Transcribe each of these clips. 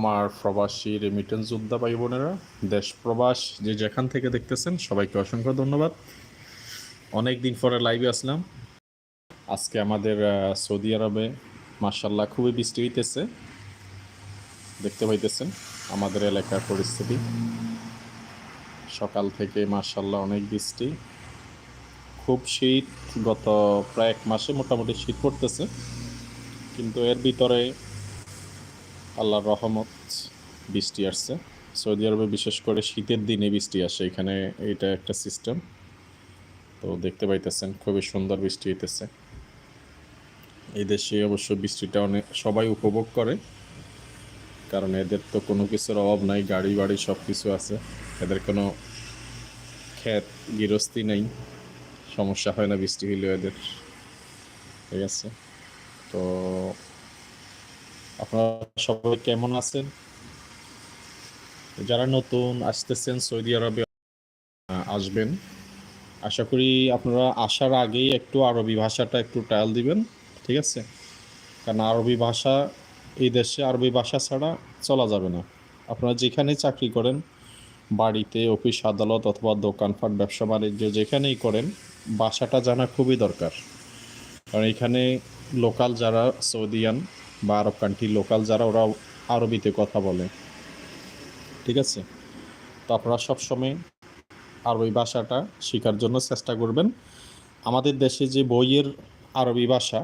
আমার প্রবাসী রেমিটেন্স যোদ্ধা ভাই বোনেরা দেশ প্রবাস যে যেখান থেকে দেখতেছেন, সবাইকে অসংখ্য ধন্যবাদ। অনেক দিন পরে লাইভে আসলাম। আজকে আমাদের সৌদি আরবে মার্শাল্লাহ খুবই বৃষ্টি হইতেছে। দেখতে পাইতেছেন আমাদের এলাকার পরিস্থিতি। সকাল থেকে মার্শাল্লাহ অনেক বৃষ্টি। খুব শীত, গত প্রায় এক মাসে মোটামুটি শীত পড়তেছে। কিন্তু এর ভিতরে আল্লাহর রহমত বৃষ্টি আসছে। সৌদি আরবে বিশেষ করে শীতের দিনে বৃষ্টি আসে, এখানে এটা একটা সিস্টেম তো দেখতে পাইতেছেন, খুবই সুন্দর বৃষ্টি হইতেছে। এই দেশে অবশ্য বৃষ্টিটা অনেক, সবাই উপভোগ করে। কারণ এদের তো কোনো কিছুর অভাব নাই, গাড়ি বাড়ি সব কিছু আছে। এদের কোনো ক্ষেত গৃহস্থী নেই, সমস্যা হয় না বৃষ্টি হইলেও এদের। ঠিক আছে? তো আপনারা সবাই কেমন আছেন? যারা নতুন আসতেছেন সৌদি আরবে আসবেন। আশা করি আপনারা আসার আগেই একটু আরবি ভাষাটা একটু ট্রায়াল দিবেন, ঠিক আছে? কারণ আরবি ভাষা এই দেশে আরবি ভাষা ছাড়া চলা যাবে না। আপনারা যেখানে চাকরি করেন, বাড়িতে, অফিস, আদালত অথবা দোকানপাট, ব্যবসা বাণিজ্য যেখানেই করেন, ভাষাটা জানা খুবই দরকার। কারণ এখানে লোকাল যারা সৌদিয়ান বা আরব কান্ট্রি লোকাল যারা, ওরা আরবিতে কথা বলে। ঠিক আছে? তো আপনারা সবসময় আরবি ভাষাটা শেখার জন্য চেষ্টা করবেন। আমাদের দেশে যে বইয়ের আরবি ভাষা,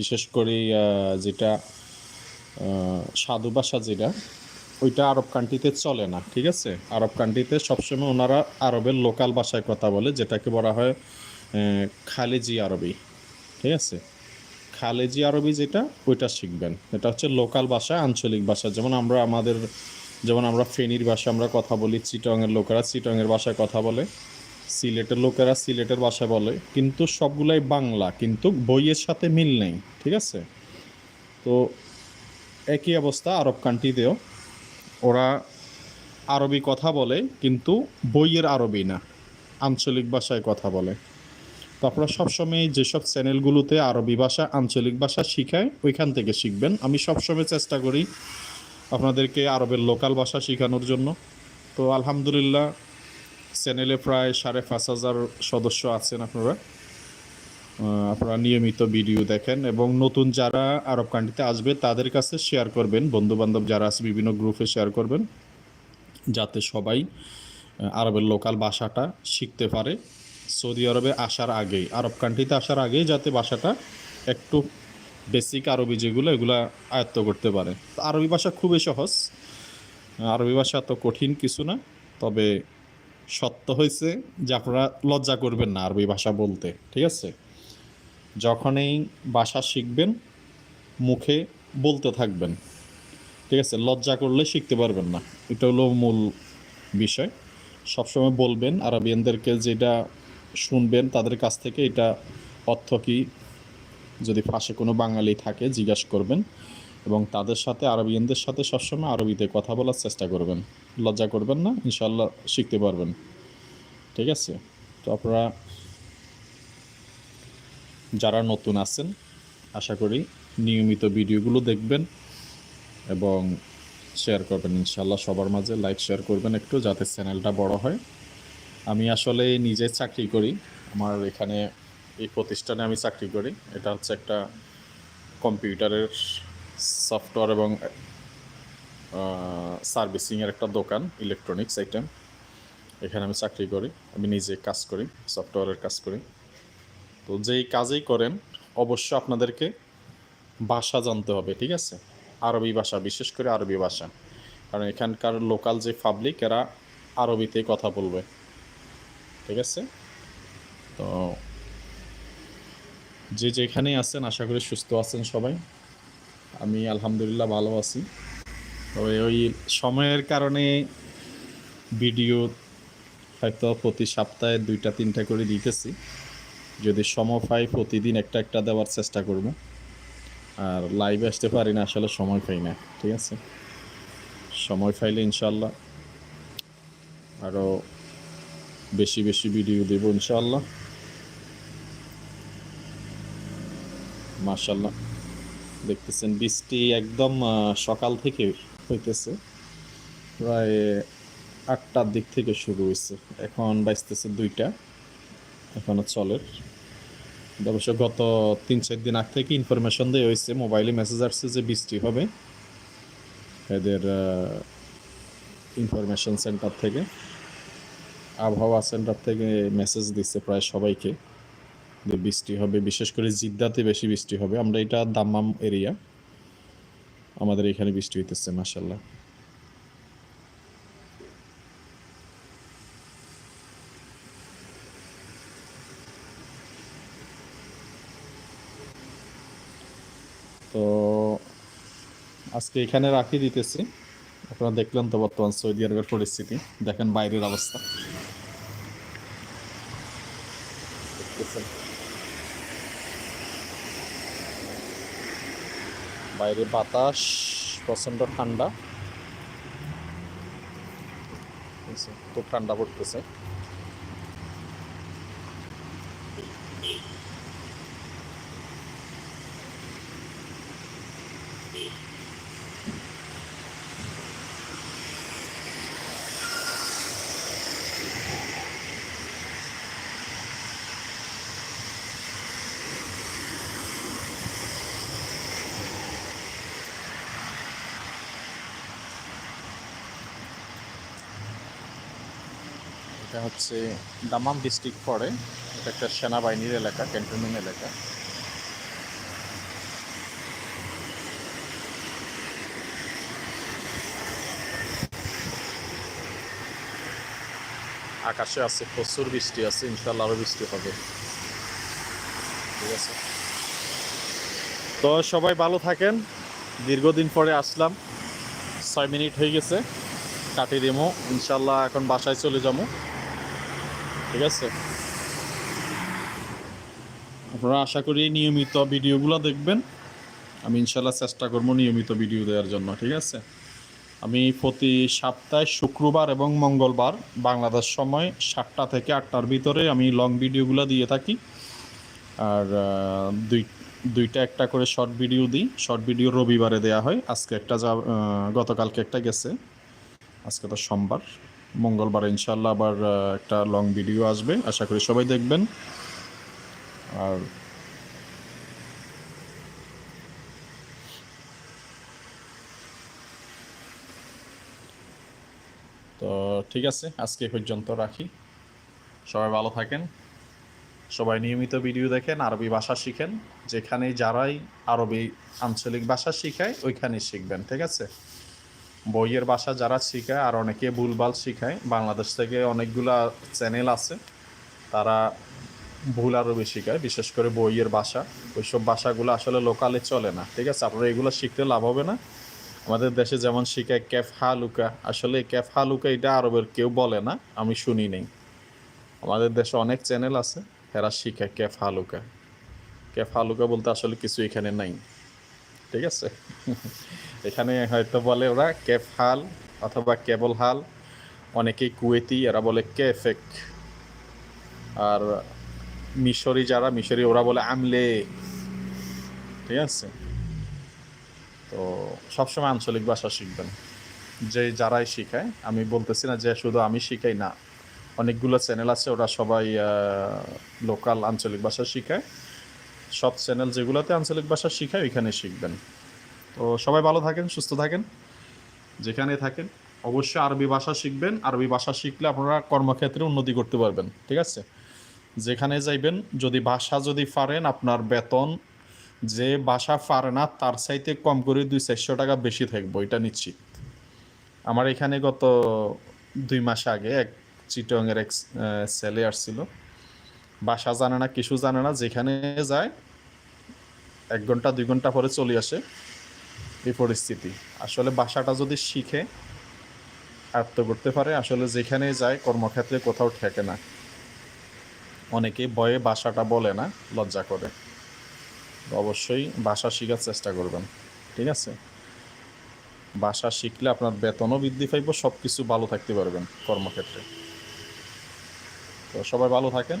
বিশেষ করে যেটা সাধু ভাষা যেটা, ওইটা আরব কান্ট্রিতে চলে না, ঠিক আছে? আরব কান্ট্রিতে সবসময় ওনারা আরবের লোকাল ভাষায় কথা বলে, যেটাকে বলা হয় খালেজি আরবি, ঠিক আছে? খালেজি আরবি যেটা, ওইটা শিখবেন। এটা হচ্ছে লোকাল ভাষা, আঞ্চলিক ভাষা। যেমন আমরা আমাদের, যেমন আমরা ফেনীর ভাষা আমরা কথা বলি, চিটংয়ের লোকেরা চিটংয়ের ভাষায় কথা বলে, সিলেটের লোকেরা সিলেটের ভাষায় বলে। কিন্তু সবগুলাই বাংলা, কিন্তু বইয়ের সাথে মিল নেই, ঠিক আছে? তো একই অবস্থা আরব কান্ট্রিতেও। ওরা আরবি কথা বলে, কিন্তু বইয়ের আরবি না, আঞ্চলিক ভাষায় কথা বলে। তো আপনারা সবসময় যেসব চ্যানেলগুলোতে আরবি ভাষা, আঞ্চলিক ভাষা শিখায়, ওইখান থেকে শিখবেন। আমি সবসময় চেষ্টা করি আপনাদেরকে আরবের লোকাল ভাষা শেখানোর জন্য। তো আলহামদুলিল্লাহ চ্যানেলে প্রায় সাড়ে পাঁচ হাজার সদস্য আছেন আপনারা। আপনারা নিয়মিত ভিডিও দেখেন এবং নতুন যারা আরব কান্ট্রিতে আসবে, তাদের কাছে শেয়ার করবেন। বন্ধু বান্ধব যারা আছে, বিভিন্ন গ্রুপে শেয়ার করবেন। যাতে সবাই আরবের লোকাল ভাষাটা শিখতে পারে। সৌদি আরবে আসার আগেই, আরব কান্ট্রিতে আসার আগেই যাতে ভাষাটা একটু বেসিক আরবি যেগুলো, এগুলা আয়ত্ত করতে পারে। আরবি ভাষা খুবই সহজ। আরবি ভাষা তো কঠিন কিছু না, তবে সত্য হয়েছে যে আপনারা লজ্জা করবেন না আরবি ভাষা বলতে, ঠিক আছে? যখনই ভাষা শিখবেন, মুখে বলতে থাকবেন, ঠিক আছে? লজ্জা করলে শিখতে পারবেন না। এটা হলো মূল বিষয়। সবসময় বলবেন আরবিয়ানদেরকে যেটা শুনবেন তাদের কাছ থেকে এটা অর্থ কী? যদি পাশে কোনো বাঙালি থাকে, জিজ্ঞাসা করবেন এবং তাদের সাথে, আরবিয়ানদের সাথে সবসময় আরবিতে কথা বলার চেষ্টা করবেন। লজ্জা করবেন না ইনশাল্লাহ শিখতে পারবেন। ঠিক আছে? তো আপনারা যারা নতুন আছেন, আশা করি নিয়মিত ভিডিওগুলো দেখবেন এবং শেয়ার করবেন। ইনশাল্লাহ সবার মাঝে লাইক শেয়ার করবেন একটু, যাতে চ্যানেলটা বড় হয়। আমি আসলে নিজে চাকরি করি। আমার এখানে এই প্রতিষ্ঠানে আমি চাকরি করি। এটা হচ্ছে একটা কম্পিউটারের সফটওয়্যার এবং সার্ভিসিংয়ের একটা দোকান, ইলেকট্রনিক্স আইটেম। এখানে আমি চাকরি করি। আমি নিজে কাজ করি, সফটওয়্যারের কাজ করি। তো যেই কাজেই করেন অবশ্য আপনাদেরকে ভাষা জানতে হবে, ঠিক আছে? আরবি ভাষা, বিশেষ করে আরবি ভাষা। কারণ এখানকার লোকাল যে পাবলিক এরা আরবিতে কথা বলবে। ঠিক আছে? তো যে যেখানেই আছেন, আশা করি সুস্থ আছেন সবাই। আমি আলহামদুলিল্লাহ ভালো আছি। তবে ওই সময়ের কারণে ভিডিও হয়তো প্রতি সপ্তাহে দুইটা, তিনটা করে দিতেছি। যদি সময় পাই, প্রতিদিন একটা একটা দেওয়ার চেষ্টা করব। আর লাইভে আসতে পারি না, আসলে সময় পাই না, ঠিক আছে? সময় পাইলে ইনশাল্লাহ আরও বেশি বেশি ভিডিও দেবো ইনশাল্লাহ মার্শাল্লাহ দেখতেছেন বৃষ্টি একদম সকাল থেকে হইতেছে। প্রায় আটটার দিক থেকে শুরু হয়েছে এখন বাজতেছে দুইটা। এখনও চলে। অবশ্য গত তিন চার দিন আগ থেকে ইনফরমেশন দেওয়া হয়েছে মোবাইলে মেসেজ আসছে যে বৃষ্টি হবে। এদের ইনফরমেশন সেন্টার থেকে। আবহাওয়া সেন্টার থেকে মেসেজ দিচ্ছে প্রায় সবাইকে যে বৃষ্টি হবে, বিশেষ করে জিদ্দাতে বেশি বৃষ্টি হবে। আমরা এটা দাম্মাম এরিয়া আমাদের এখানে বৃষ্টি হইতেছে মাসাল্লাহ তো আজকে এখানে রাখি দিতেছি। আপনারা দেখলেন তো বর্তমান সৌদি আরবের পরিস্থিতি, দেখেন বাইরের অবস্থা। দেখতেছেন। বাইরে বাতাস প্রচণ্ড ঠান্ডা? খুব ঠান্ডা পড়তেছে এটা হচ্ছে দামাম ডিস্ট্রিক্ট পড়ে। এটা একটা সেনাবাহিনীর এলাকা, ক্যান্টনমেন্ট এলাকা। আকাশে আছে, প্রচুর বৃষ্টি আছে ইনশাল্লাহ আরও বৃষ্টি হবে। ঠিক আছে? তো সবাই ভালো থাকেন। দীর্ঘদিন পরে আসলাম। ছয় মিনিট হয়ে গেছে। কাটিয়ে দিমো ইনশাল্লাহ এখন বাসায় চলে যাব। ঠিক আছে? আপনারা আশা করি নিয়মিত ভিডিওগুলো দেখবেন। আমি ইনশাল্লাহ চেষ্টা করব নিয়মিত ভিডিও দেওয়ার জন্য, ঠিক আছে? আমি প্রতি সপ্তাহে শুক্রবার এবং মঙ্গলবার বাংলাদেশ সময় সাতটা থেকে আটটার ভিতরে আমি লং ভিডিওগুলো দিয়ে থাকি। আর দুই, দুইটা একটা করে শর্ট ভিডিও দিই। শর্ট ভিডিও রবিবারে দেয়া হয়। আজকে একটা যা গতকালকে একটা গেছে। আজকে তো সোমবার। মঙ্গলবার ইনশাল্লাহ আবার একটা লং ভিডিও আসবে। আশা করি সবাই দেখবেন। আর তো ঠিক আছে, আজকে পর্যন্ত রাখি। সবাই ভালো থাকেন। সবাই নিয়মিত ভিডিও দেখেন, আরবি ভাষা শিখেন। যেখানে যারাই আরবি আঞ্চলিক ভাষা শিখায় ওইখানে শিখবেন, ঠিক আছে? বইয়ের ভাষা যারা শিখায় আর অনেকে ভুলভাল শিখায়, বাংলাদেশ থেকে অনেকগুলা চ্যানেল আছে, তারা ভুল আরবি শিখায় বিশেষ করে বইয়ের ভাষা। ওইসব ভাষাগুলো আসলে লোকালে চলে না, ঠিক আছে? আপনারা এগুলো শিখতে লাভ হবে না। আমাদের দেশে যেমন শিখায় ক্যাফ হালুকা আসলে ক্যাফ হালুকা এটা আরবের কেউ বলে না, আমি শুনি নেই। আমাদের দেশে অনেক চ্যানেল আছে, এরা শিখায় ক্যাফ হালুকা ক্যাফ হালুকা বলতে আসলে কিছু এখানে নাই। ঠিক আছে। এখানে হয়তো বলে ওরা কেফ হাল অথবা কেবল হাল। অনেকেই কুয়েতি, এরা বলে কেফেক। আর মিশরি যারা, মিশরি ওরা বলে আমলে। ঠিক আছে? তো সবসময় আঞ্চলিক ভাষা শিখবেন। যে যারাই শিখায়, আমি বলতেছি না যে শুধু আমি শিখাই না। অনেকগুলো চ্যানেল আছে, ওরা সবাই লোকাল আঞ্চলিক ভাষা শিখায়। সব চ্যানেল যেগুলোতে আঞ্চলিক ভাষা শিখায় ওইখানে শিখবেন। তো সবাই ভালো থাকেন, সুস্থ থাকেন, যেখানে থাকেন। অবশ্যই আরবি ভাষা শিখবেন। আরবি ভাষা শিখলে আপনারা কর্মক্ষেত্রে উন্নতি করতে পারবেন, ঠিক আছে? যেখানে যাইবেন, যদি ভাষা যদি পারেন আপনার বেতন যে ভাষা পারে না, তার চাইতে কম করে দুই চারশো টাকা বেশি থাকব, এটা নিশ্চিত। আমার এখানে গত দুই মাস আগে এক চিটংয়ের এক ছেলে আসছিল। ভাষা জানে না, কিছু জানে না, যেখানে যায়, এক ঘণ্টা, দুই ঘণ্টা পরে চলে আসে এই পরিস্থিতি। আসলে বাসাটা যদি শিখে, আয়ত্ত করতে পারে, আসলে যেখানে যায়, কর্মক্ষেত্রে কোথাও ঠেকে না। অনেকে ভয়ে বাসাটা বলে না, লজ্জা করে। অবশ্যই ভাষা শেখার চেষ্টা করবেন, ঠিক আছে? ভাষা শিখলে আপনার বেতনও বৃদ্ধি পাইব সব কিছু ভালো থাকতে পারবেন কর্মক্ষেত্রে। তো সবাই ভালো থাকেন।